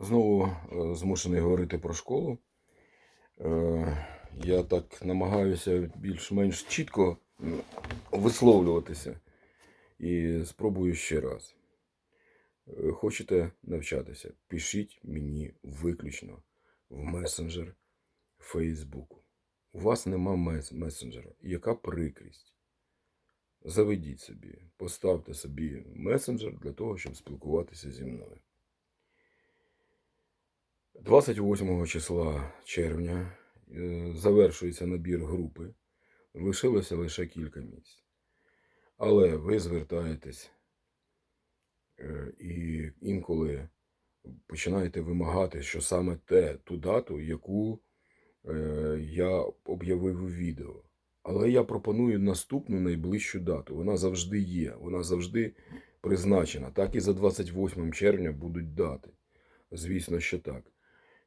Знову е, змушений говорити про школу. Е, Я так намагаюся більш-менш чітко висловлюватися і спробую ще раз. Е, Хочете навчатися? Пишіть мені виключно в месенджер Фейсбуку. У вас нема мес- месенджера. Яка прикрість? Заведіть собі, поставте собі месенджер для того, щоб спілкуватися зі мною. 28 числа червня е, завершується набір групи. Лишилося лише кілька місць. Але ви звертаєтесь е, і інколи починаєте вимагати, що саме те, ту дату, яку е, я об'явив у відео. Але я пропоную наступну найближчу дату. Вона завжди є, вона завжди призначена. Так і за 28 червня будуть дати. Звісно, що так.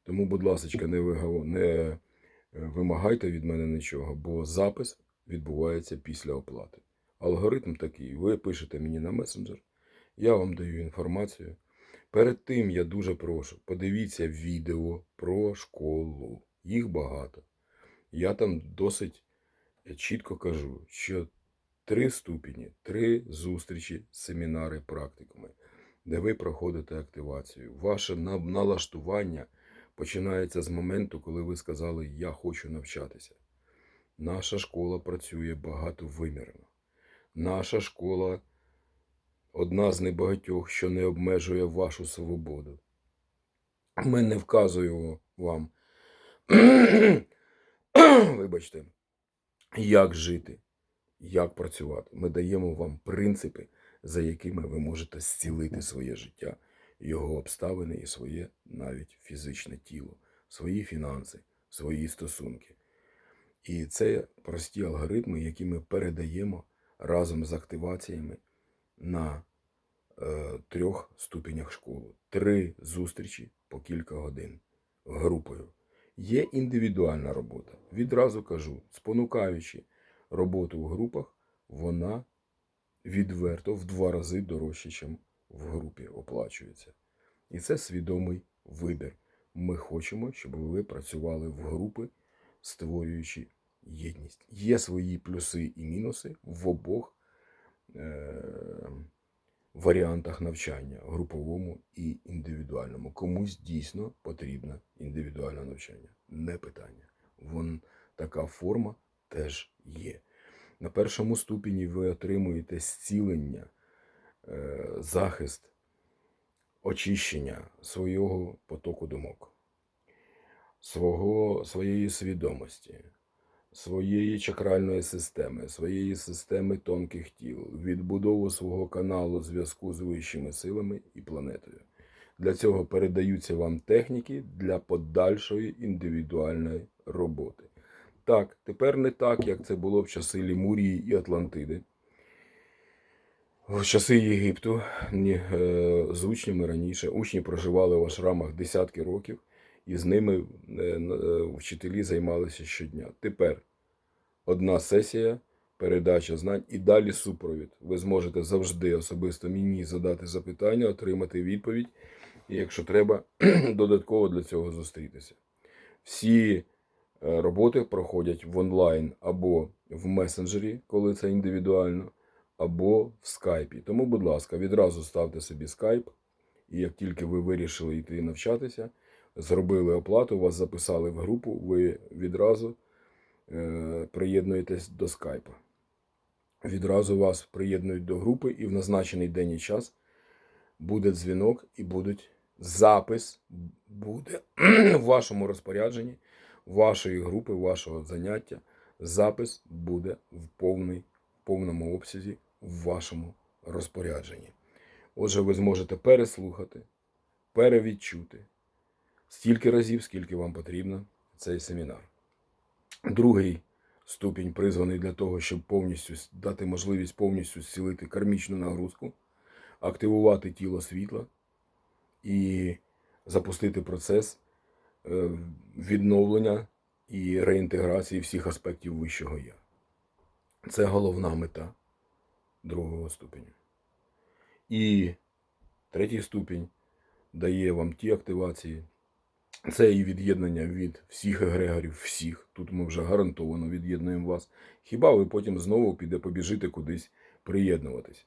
Тому, будь ласка, не, не е, вимагайте від мене нічого, бо запис відбувається після оплати. Алгоритм такий: ви пишете мені на месенджер, я вам даю інформацію. Перед тим я дуже прошу, подивіться відео про школу. Їх багато. Я там досить чітко кажу, що три ступені, три зустрічі, семінари, практикуми, де ви проходите активацію. Ваше на- налаштування починається з моменту, коли ви сказали Я хочу навчатися. Наша школа працює багатовимірно. Наша школа одна з небагатьох, що не обмежує вашу свободу. Ми не вказуємо вам, вибачте, як жити, як працювати. Ми даємо вам принципи, за якими ви можете зцілити своє життя, його обставини і своє навіть фізичне тіло, свої фінанси, свої стосунки. І це прості алгоритми, які ми передаємо разом з активаціями на е, трьох ступенях школи. Три зустрічі по кілька годин групою. Є індивідуальна робота. Відразу кажу, спонукаючи роботу в групах, вона відверто в два рази дорожче, ніж в групі оплачується. І це свідомий вибір. Ми хочемо, щоб ви працювали в групи, створюючи єдність. Є свої плюси і мінуси в обох е- варіантах навчання груповому і індивідуальному. Комусь дійсно потрібно індивідуальне навчання. Не питання. Вон така форма теж є. На першому ступені ви отримуєте зцілення, захист, очищення свого потоку думок, свого, своєї свідомості, своєї чакральної системи, своєї системи тонких тіл, відбудову свого каналу зв'язку з вищими силами і планетою. Для цього передаються вам техніки для подальшої індивідуальної роботи. Так, тепер не так, як це було в часи Лімурії і Атлантиди. В часи Єгипту е, з учнями раніше учні проживали в ашрамах десятки років, і з ними е, е, вчителі займалися щодня. Тепер одна сесія, передача знань і далі супровід. Ви зможете завжди особисто мені задати запитання, отримати відповідь, і якщо треба, додатково для цього зустрітися. Всі роботи проходять в онлайн або в месенджері, коли це індивідуально, або в скайпі. Тому, будь ласка, відразу ставте собі скайп, і як тільки ви вирішили йти навчатися, зробили оплату, вас записали в групу, ви відразу е, приєднуєтесь до скайпа. Відразу вас приєднують до групи, і в назначений день і час буде дзвінок і будуть запис буде в вашому розпорядженні, вашої групи, вашого заняття. Запис буде в повний, в повному обсязі в вашому розпорядженні. Отже, ви зможете переслухати, перевідчути стільки разів, скільки вам потрібно цей семінар. Другий ступінь призваний для того, щоб повністю дати можливість повністю зцілити кармічну нагрузку, активувати тіло світла і запустити процес е, відновлення і реінтеграції всіх аспектів вищого я. Це головна мета другого ступеня. І третій ступінь дає вам ті активації. Це і від'єднання від всіх егрегорів, всіх. Тут ми вже гарантовано від'єднуємо вас. Хіба ви потім знову піде побіжите кудись приєднуватись?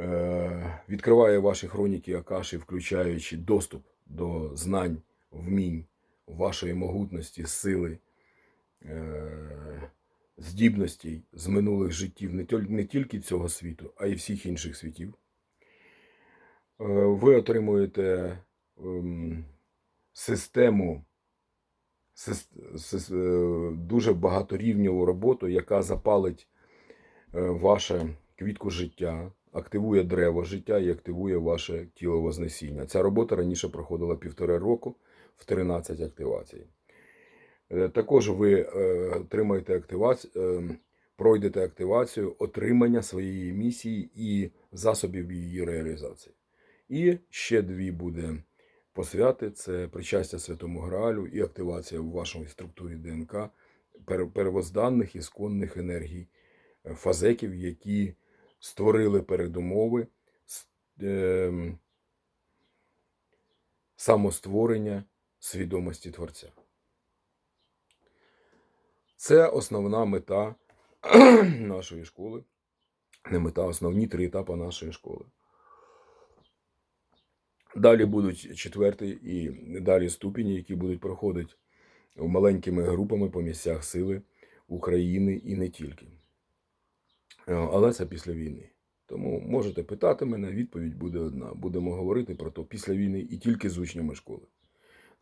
Е, відкриває ваші хроніки Акаші, включаючи доступ до знань, вмінь, вашої могутності, сили, е, здібностей з минулих життів не, тільки цього світу, а й всіх інших світів. Е, ви отримуєте ем, систему, сис- сис- е, дуже багаторівневу роботу, яка запалить е, ваше квітку життя, активує древо життя і активує ваше тіло вознесіння. Ця робота раніше проходила півтора року в 13 активацій. Е, Також ви е, отримаєте активацію, е, пройдете активацію отримання своєї місії і засобів її реалізації. І ще дві буде посвяти: це причастя Святому Граалю і активація в вашій структурі ДНК пер- первозданних ісконних енергій фазеків, які створили передумови самостворення свідомості Творця. Це основна мета нашої школи. Не мета, основні три етапи нашої школи. Далі будуть четвертий і далі ступені, які будуть проходити маленькими групами по місцях сили України і не тільки. Е, Але це після війни. Тому можете питати мене, відповідь буде одна. Будемо говорити про то після війни і тільки з учнями школи.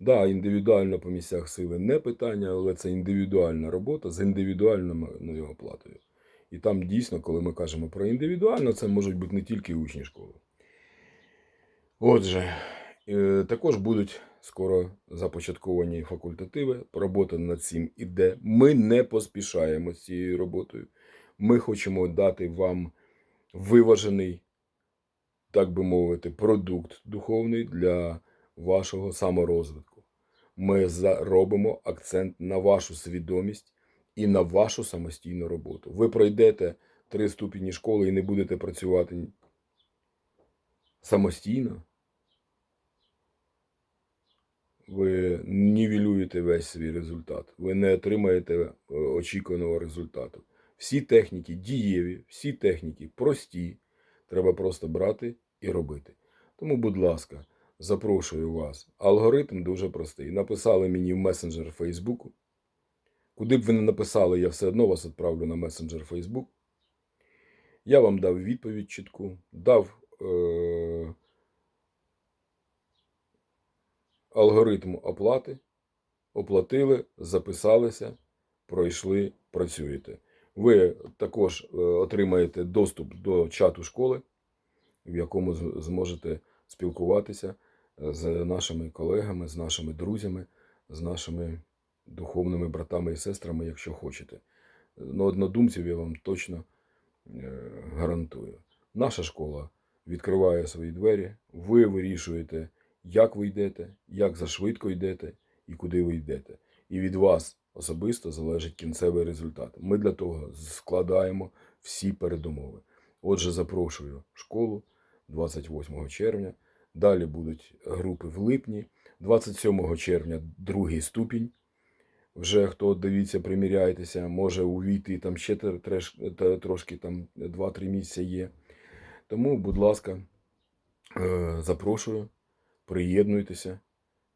Да, індивідуально по місцях сили не питання, але це індивідуальна робота з індивідуальною оплатою. І там дійсно, коли ми кажемо про індивідуально, це можуть бути не тільки учні школи. Отже, е, також будуть скоро започатковані факультативи. Робота над цим іде. Ми не поспішаємо з цією роботою. Ми хочемо дати вам виважений, так би мовити, продукт духовний для вашого саморозвитку. Ми за- робимо акцент на вашу свідомість і на вашу самостійну роботу. Ви пройдете три ступені школи і не будете працювати самостійно. Ви нівелюєте весь свій результат. Ви не отримаєте е, очікуваного результату. Всі техніки дієві, всі техніки прості. Треба просто брати і робити. Тому, будь ласка, запрошую вас. Алгоритм дуже простий. Написали мені в месенджер Фейсбуку. Куди б ви не написали, я все одно вас відправлю на месенджер Фейсбук. Я вам дав відповідь чітку, дав е- алгоритм оплати, оплатили, записалися, пройшли, працюєте. Ви також е, отримаєте доступ до чату школи, в якому зможете спілкуватися з нашими колегами, з нашими друзями, з нашими духовними братами і сестрами, якщо хочете. Ну, однодумців я вам точно е, гарантую. Наша школа відкриває свої двері, ви вирішуєте, як ви йдете, як зашвидко йдете і куди ви йдете. І від вас особисто залежить кінцевий результат. Ми для того складаємо всі передумови. Отже, запрошую школу 28 червня. Далі будуть групи в липні, 27 червня другий ступінь. Вже хто дивіться, приміряйтеся, може увійти там ще трошки там 2-3 місяці є. Тому, будь ласка, е, запрошую, приєднуйтеся,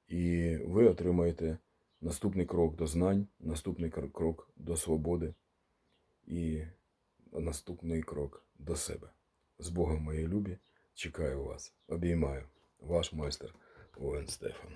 і ви отримаєте наступний крок до знань, наступний крок до свободи і наступний крок до себе. З Богом, мої любі, чекаю вас. Обіймаю. Ваш майстер Овен Стефан.